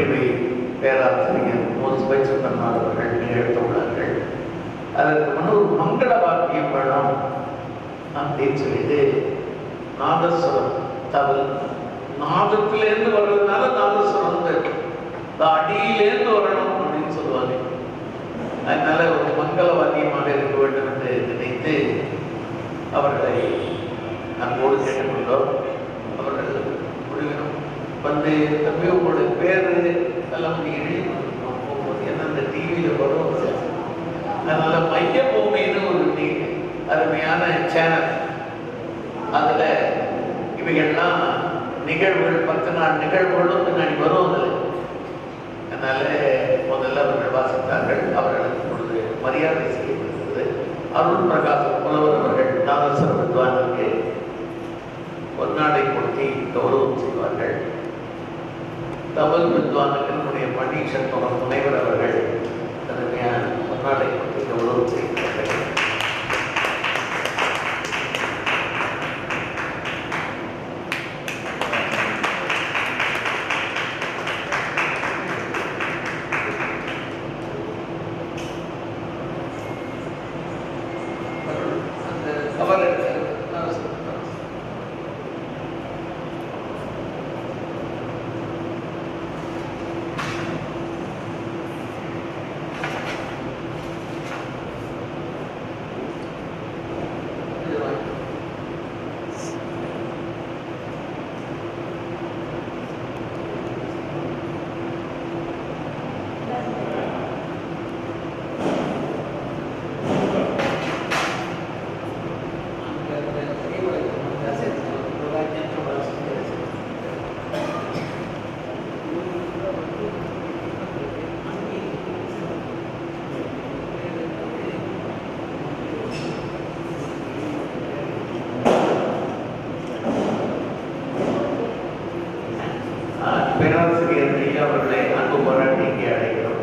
சொற்பொழிவை பேராசிரியர் மோஸ் பைச்சந்தன்னார் அவர்கள் நிகழ்த்துள்ளார்கள் அதற்கு முன் ஒரு மங்கள வாக்கியம் பழம் அப்படின்னு சொல்லிட்டு நாதஸ்வரம் தவறு. நாதத்திலேருந்து வர்றதுனால நாதஸ்வரம் வந்து அடியிலேருந்து வரணும் அப்படின்னு சொல்லுவாங்க. அதனால ஒரு மங்கள வாக்கியமாக இருக்க வேண்டும் என்று நினைத்து அவர்களை அன்போடு கேட்டுக்கொண்டோம். வந்து தம்பி உங்களுடைய பேர் எல்லாம் வந்து எழுதி கொடுக்கணும் போகும்போது ஏன்னா அந்த டிவியில் வரும் அதனால மைய பொம்மைன்னு ஒரு டி- அருமையான சேனல் அதில் இவைகள்லாம் நிகழ்வுகள் பத்து நாள் நிகழ்வுகளும் பின்னாடி வரும் அதில். அதனால முதல்ல அவர்கள் வாசித்தார்கள் அவர்களுக்கு பொழுது மரியாதை செய்யப்படுகிறது அருள் பிரகாசம் புலவர் அவர்கள் நாதஸ்வர வித்வானுக்கு பொன்னாடை கொடுத்தி கௌரவம் செய்வார்கள். தமிழ் வித்வானுக்கு நம்முடைய பணி சண்முகம் முனைவர் அவர்கள் அருமையான பொன்னாடை பற்றி கௌரவம் செய்கிறார்கள் அந்த கவர் பேராசிரியர் ஐயா அவர்களை அன்பு பாராட்டி இங்கே அழைக்கிறோம்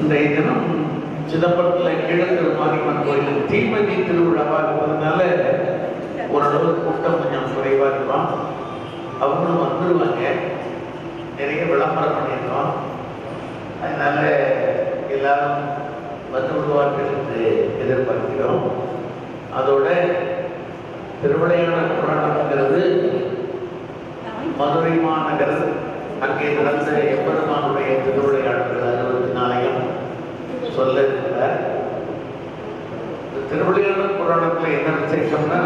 இன்றைய தினம் சிதம்பரத்தில் கிழக்கு மாரியம்மன் கோயில் தீமதி திருவிழாவாக இருப்பதுனால ஓரளவு கூட்டம் கொஞ்சம் குறைவாக இருக்கும். அவங்களும் வந்துடுவாங்க நிறைய விளம்பரம் பண்ணியிருக்கோம் அதனால எல்லாரும் வந்து விடுவார்கள் என்று எதிர்பார்க்கிறோம். அதோட திருவிளையாட புராணம்ங்கிறது மதுரை மாநகர் அங்கே நடந்த எம்பெருமானுடைய திருவிளையாடல்கள் அறுபத்தி நாளையும் சொல்ல இருக்கிறார் திருவிளையாடல் புராணத்தில் என்ன விசேஷம்னா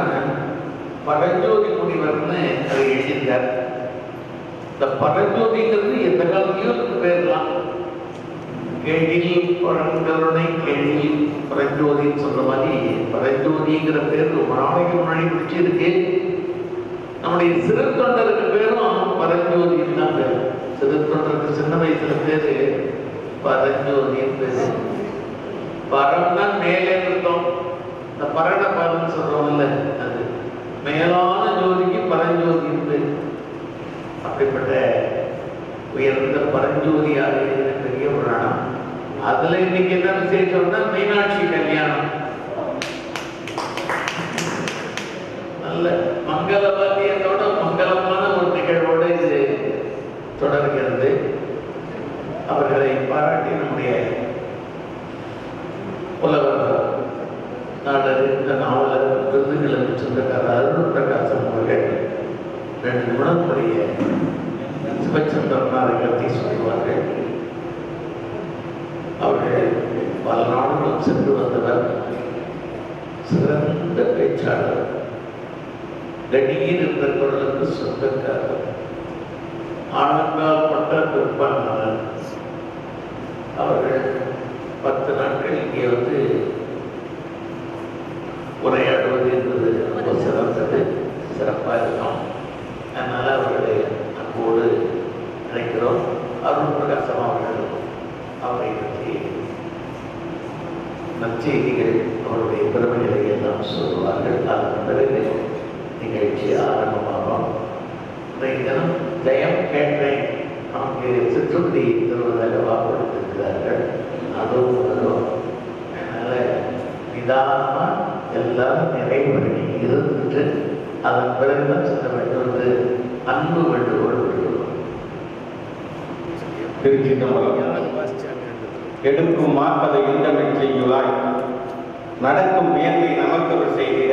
பரஞ்சோதி முனிவர்னு அதை எழுதியிருக்கார். இந்த பரஞ்சோதிங்கிறது எந்த காலத்திலும் அதுக்கு பேர்லாம் கேழில் பழங்கருணை கேழில் பரஞ்சோதின்னு சொல்ற மாதிரி பரஞ்சோதிங்கிற பேர் ரொம்ப நாளைக்கு முன்னாடி பிடிச்சிருக்கு. நம்முடைய சிறு தொண்டருக்கு பேரும் பரஞ்சோதின்னு தான் பேர். சிறு தொண்டருக்கு சின்ன வயசுல பேரு பரஞ்சோதின்னு பேரு. பரம்னா மேலே இருந்தோம் இந்த பரண பரம்னு சொல்றோம்ல அது. மேலான ஜோதிக்கு பரஞ்சோதி உண்டு அப்படிப்பட்ட உயர்ந்த பரஞ்சோதியாக இருக்கிற பெரிய புராணம் அதுல இன்னைக்கு என்ன விசேஷம்னா மீனாட்சி கல்யாணம். நல்ல மங்கள வாத்தியத்தோட மங்களமான ஒரு நிகழ்வோடு இது தொடர்கிறது அவர்களை பாராட்டி நம்முடைய புலவர் நாடறிந்த நாவலர் விருதுகளுக்கு சொந்தக்காரர் அருள் பிரகாசம் அவர்கள் ரெண்டு குணமுடைய சிவச்சந்திரனாரை பற்றி சொல்லுவார்கள் அவர்கள் பல நாடுகளும் சென்று வந்தவர் சிறந்த பேச்சாளர் கடியில் இருந்த குரலுக்கு சொந்தக்காரர். நிதானமாக எல்லாரும் நிறைவருகி இருந்து அதன் பிறகுதான் செல்ல வேண்டும் என்று அன்பு வேண்டுகோள் விடுகிறோம். திருச்சி எடுக்கும் மாற்பதை இன்றமிழ் செய்யுளாய் நடக்கும் வியந்தை நமக்கு செய்கிற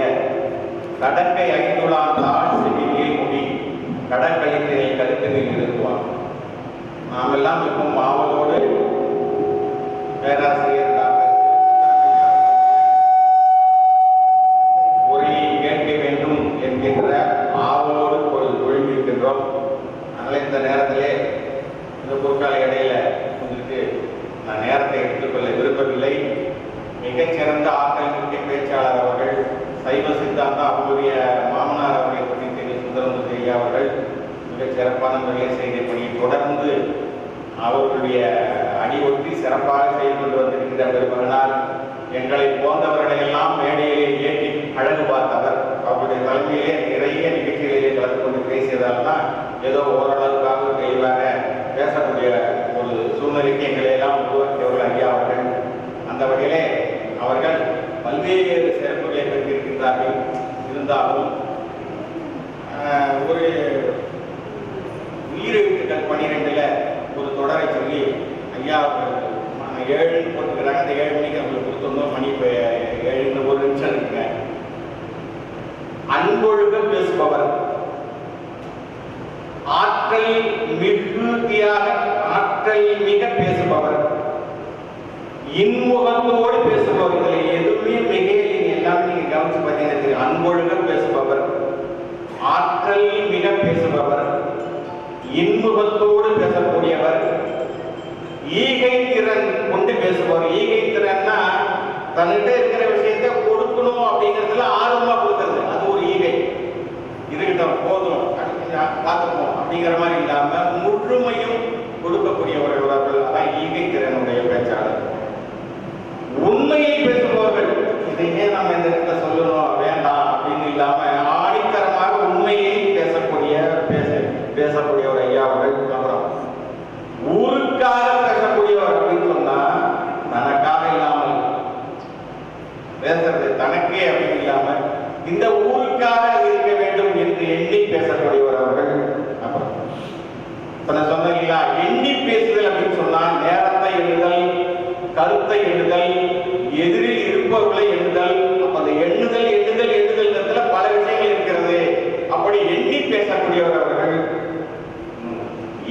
கடற்கை ஐந்துளாம் தாழ் செவியே முடி. கடற்கழித்தினை கருத்தினில் இருக்குவான் நாமெல்லாம் மிகவும் ஆவலோடு பேராசிரியர் gracias வியமிகே நீங்க எல்லாமே நீங்க கவனிச்சு பார்த்தீங்கன்னா அன்பொழுக பேசுபவர் ஆற்றலில் மிக பேசுபவர் இன்முகத்தோடு பேசக்கூடியவர் ஈகை திறன் கொண்டு பேசுபவர். ஈகை திறன்னா தன்னிட்ட இருக்கிற விஷயத்தை கொடுக்கணும் அப்படிங்கிறதுல ஆர்வமா கொடுக்கறது. அது ஒரு ஈகை. இதுகிட்ட போதும் பார்த்துப்போம். அப்படிங்கிற மாதிரி இல்லாம முழுமையும் கொடுக்கக்கூடியவர்கள் அதான் ஈகை திறனுடைய பேச்சாளர். உண்மையை ஏன் நம்ம இந்த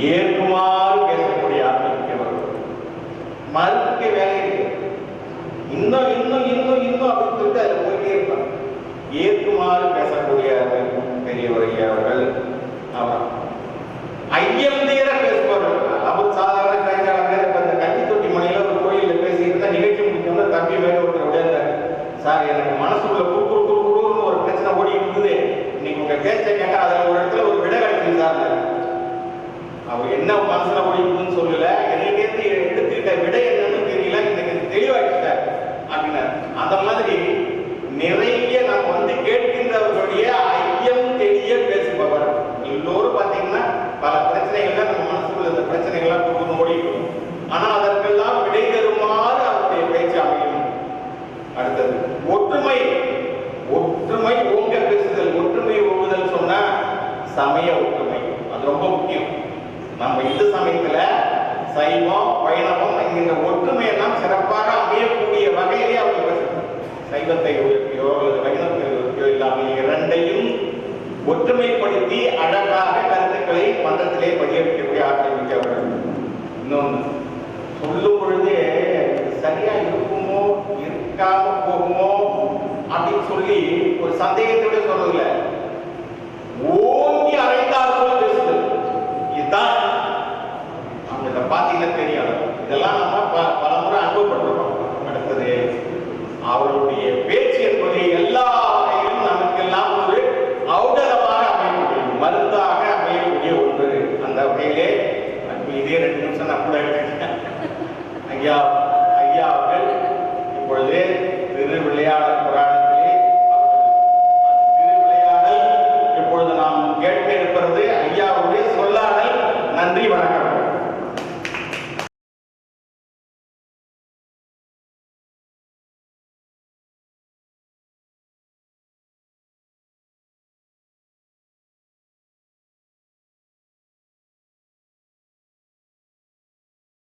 ஏற்குமாறு பேசக்கூடிய ஆத்மீக வரும் மறுக்க வேலை இன்னும் இன்னும் இன்னும் இன்னும் அப்படின்னு சொல்லிட்டு அதில் போயிட்டே இருப்பாங்க. ஏற்குமாறு பேசக்கூடிய பெரியவர் ஐயா அவர்கள். ஆமாம் ஐயம் தீர ஒற்றுமைப்படுத்தி அழகாக கருத்துக்களை மன்றத்திலே பதிய வைக்கக்கூடிய ஆற்றல் மிக்கவர்கள். இன்னொன்று சொல்லும் பொழுது சரியா இருக்குமோ இருக்காம போகுமோ அப்படின்னு சொல்லி ஒரு சந்தேகத்தோட சொல்லல ஓங்கி அரைந்தால் போல பேசுது இதுதான் அவங்கள பார்த்தீங்கன்னா தெரியாது. இதெல்லாம் நம்ம பல முறை அனுபவப்பட்டிருக்கோம். அடுத்தது அவருடைய பேர் இப்படியே ரெண்டு நிமிஷம் நான் கூட எடுத்துக்கிட்டேன். ஐயா